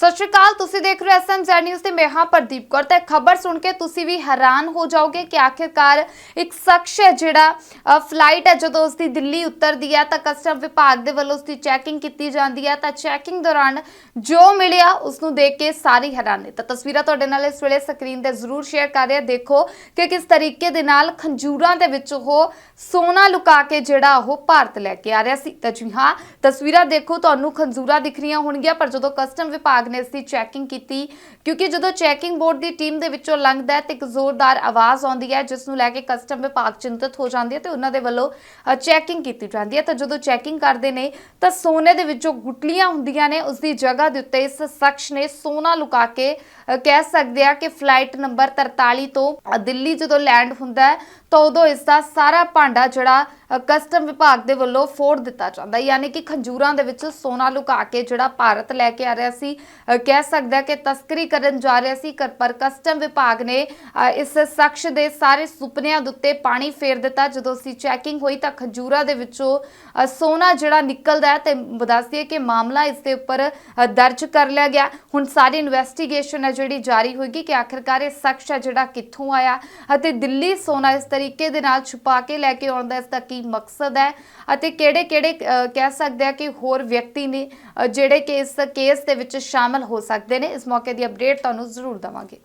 ਸਤਿ ਸ਼੍ਰੀ ਅਕਾਲ, ਤੁਸੀਂ ਦੇਖ ਰਹੇ ਹੋ ਐਸਐਮ ਨਿਊਜ਼ ਤੇ ਮੈਂ ਹਾਂ ਪ੍ਰਦੀਪ ਕੌਰ ਤੇ ਖਬਰ ਸੁਣ ਕੇ ਤੁਸੀਂ ਵੀ ਹੈਰਾਨ ਹੋ ਜਾਓਗੇ ਕਿ ਆਖਿਰਕਾਰ ਇੱਕ ਸ਼ਖਸ ਹੈ ਜਿਹੜਾ ਫਲਾਈਟ ਹੈ ਜਦੋਂ ਉਸ ਦੀ ਦਿੱਲੀ ਉਤਰਦੀ ਹੈ ਤਾਂ ਕਸਟਮ ਵਿਭਾਗ ਦੇ ਵੱਲੋਂ ਉਸ ਦੀ ਚੈਕਿੰਗ ਕੀਤੀ ਜਾਂਦੀ ਹੈ ਤਾਂ ਚੈਕਿੰਗ ਦੌਰਾਨ ਜੋ ਮਿਲਿਆ ਉਸ ਨੂੰ ਦੇਖ ਕੇ ਸਾਰੀ ਹੈਰਾਨ ਤਾਂ ਤਸਵੀਰਾਂ ਤੁਹਾਡੇ ਨਾਲ ਇਸ ਵੇਲੇ ਸਕਰੀਨ ਤੇ ਜ਼ਰੂਰ ਸ਼ੇਅਰ ਕਰ ਰਿਹਾ ਦੇਖੋ ਕਿ ਕਿਸ ਤਰੀਕੇ ਦੇ ਨਾਲ ਖੰਜੂਰਾਂ ਦੇ ਵਿੱਚ ਉਹ ਸੋਨਾ ਲੁਕਾ ਕੇ ਜਿਹੜਾ ਉਹ ਭਾਰਤ ਲੈ ਕੇ ਆ ਰਿਹਾ ਸੀ। ਤਾਂ ਜੀ ਹਾਂ, ਤਸਵੀਰਾਂ ਦੇਖੋ, ਤੁਹਾਨੂੰ ਖੰਜੂਰਾਂ ਦਿਖ ਰਹੀਆਂ ਹੋਣਗੀਆਂ, ਪਰ ਜਦੋਂ ਕਸਟਮ ਵਿਭਾਗ ਨੇ ਇਸ ਦੀ ਚੈਕਿੰਗ ਕੀਤੀ, ਕਿਉਂਕਿ ਜਦੋਂ ਚੈਕਿੰਗ ਬੋਰਡ ਦੀ ਟੀਮ ਦੇ ਵਿੱਚੋਂ ਲੰਘਦਾ ਹੈ ਤੇ ਇੱਕ ਜ਼ੋਰਦਾਰ ਆਵਾਜ਼ ਆਉਂਦੀ ਹੈ, ਜਿਸ ਨੂੰ ਲੈ ਕੇ ਕਸਟਮ ਵਿਭਾਗ ਚਿੰਤਤ ਹੋ ਜਾਂਦੀ ਹੈ ਤੇ ਉਹਨਾਂ ਦੇ ਵੱਲੋਂ ਚੈਕਿੰਗ ਕੀਤੀ ਜਾਂਦੀ ਹੈ। ਤਾਂ ਜਦੋਂ ਚੈਕਿੰਗ ਕਰਦੇ ਨੇ, ਤਾਂ ਸੋਨੇ ਦੇ ਵਿੱਚੋਂ ਗੁਟਲੀਆਂ ਹੁੰਦੀਆਂ ਨੇ ਉਸ ਦੀ ਜਗ੍ਹਾ ਦੇ ਉੱਤੇ ਇਸ ਸ਼ਖਸ ਨੇ ਸੋਨਾ ਲੁਕਾ ਕੇ ਕਹਿ ਸਕਦੇ ਆ ਕਿ ਫਲਾਈਟ ਨੰਬਰ 43 ਤੋਂ ਦਿੱਲੀ ਜਦੋਂ ਲੈਂਡ ਹੁੰਦਾ ਹੈ, ਤਾਂ ਉਦੋਂ ਇਸ ਦਾ ਸਾਰਾ ਭਾਂਡਾ ਜਿਹੜਾ ਕਸਟਮ ਵਿਭਾਗ ਦੇ ਵੱਲੋਂ ਫੋੜ ਦਿੱਤਾ ਜਾਂਦਾ ਯਾਨੀ ਕਿ ਖੰਜੂਰਾਂ ਦੇ ਵਿੱਚ ਸੋਨਾ ਲੁਕਾ ਕੇ ਜਿਹੜਾ ਭਾਰਤ ਲੈ ਕੇ ਆ ਰਿਹਾ ਸੀ ਕਹਿ ਸਕਦਾ ਕਿ ਤਸਕਰੀ ਕਰਨ ਜਾ ਰਿਹਾ ਸੀ, ਕਰ- ਪਰ ਕਸਟਮ ਵਿਭਾਗ ਨੇ ਇਸ ਸ਼ਖਸ ਦੇ ਸਾਰੇ ਸੁਪਨਿਆਂ ਦੇ ਉੱਤੇ ਪਾਣੀ ਫੇਰ ਦਿੱਤਾ। ਜਦੋਂ ਅਸੀਂ ਚੈਕਿੰਗ ਹੋਈ ਤਾਂ ਖੰਜੂਰਾਂ ਦੇ ਵਿੱਚੋਂ ਸੋਨਾ ਜਿਹੜਾ ਨਿਕਲਦਾ ਹੈ ਤੇ ਦੱਸ ਕਿ ਮਾਮਲਾ ਇਸ ਦੇ ਉੱਪਰ ਦਰਜ ਕਰ ਲਿਆ ਗਿਆ। ਹੁਣ ਸਾਰੀ ਇਨਵੈਸਟੀਗੇਸ਼ਨ ਹੈ ਜਿਹੜੀ ਜਾਰੀ ਹੋਏਗੀ ਕਿ ਆਖਿਰਕਾਰ ਇਹ ਸ਼ਖਸ ਹੈ ਜਿਹੜਾ ਕਿੱਥੋਂ ਆਇਆ ਅਤੇ ਦਿੱਲੀ ਸੋਨਾ ਇਸ ਤਰੀਕੇ ਦੇ ਨਾਲ ਛੁਪਾ ਕੇ ਲੈ ਕੇ ਆਉਣ ਦਾ ਇਸ ਦਾ ਕੀ ਮਕਸਦ ਹੈ ਅਤੇ ਕਿਹੜੇ ਕਿਹੜੇ ਕਹਿ ਸਕਦੇ ਆ ਕਿ ਹੋਰ ਵਿਅਕਤੀ ਨੇ ਜਿਹੜੇ ਕਿ ਇਸ ਕੇਸ ਦੇ ਵਿੱਚ ਸ਼ਾਮਲ ਹੋ ਸਕਦੇ ਨੇ। ਇਸ ਮੌਕੇ ਦੀ ਅਪਡੇਟ ਤੁਹਾਨੂੰ ਜ਼ਰੂਰ ਦਵਾਂਗੇ।